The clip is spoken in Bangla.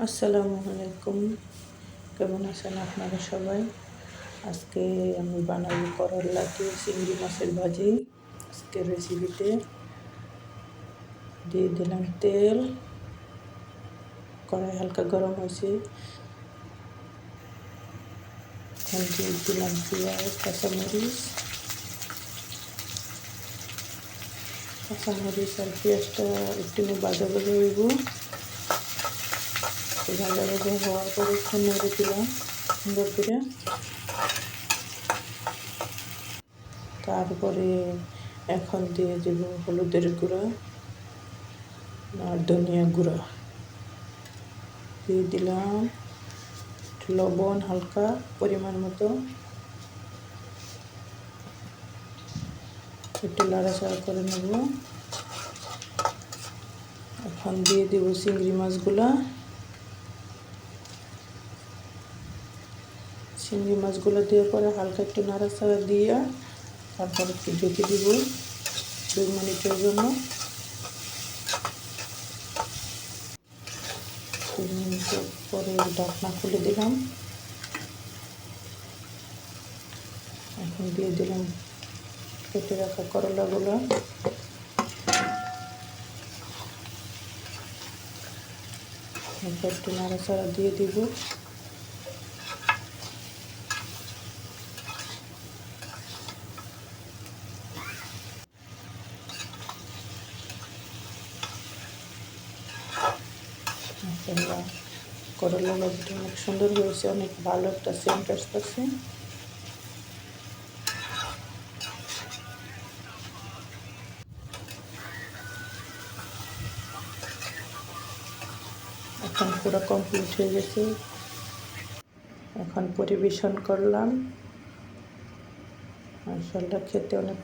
আসসালামু আলাইকুম। কেমন আছেন আপনারা সবাই? আজকে আমি বানাবো করলা দিয়ে চিংড়ি মাছের ভাজি। আজকের রেসিপিতে দিয়ে দিলাম তেল। কড়াই হালকা গরম হয়েছে। এখন দিয়ে দিলাম পেঁয়াজ, কাঁচামরিচ। কাঁচামরিচ আর পেঁয়াজটা একটু বাজা বাজা ভাজা হওয়ার পরে একটু নেড়ে দিলাম সুন্দর করে তারপরে এখন দিয়ে দেব হলুদের গুঁড়া আর ধনিয়া গুঁড়া। দিয়ে দিলাম লবণ হালকা পরিমাণ মতো। একটু লাড়াচাড়া করে নেব। এখন দিয়ে দেবো চিংড়ি মাছগুলা। চিংড়ি মাছগুলো দিয়ে পরে হালকা একটু নাড়াচাড়া দিয়ে তারপর একটু ঢেকে দিব দুই মিনিটের জন্য। পরে ঢাকনা খুলে দিলাম। এখন দিয়ে দিলাম কেটে রাখা করলাগুলো। একটু নাড়াচাড়া দিয়ে দিব। মাসাল্লাহ করলা ভাজিটা অনেক সুন্দর হয়েছে, অনেক ভালো একটা সেন্ট আসতেছে। এখন পুরো কমপ্লিট হয়ে গেছে। এখন পরিবেশন করলাম। মাসাল্লাহ খেতে অনেক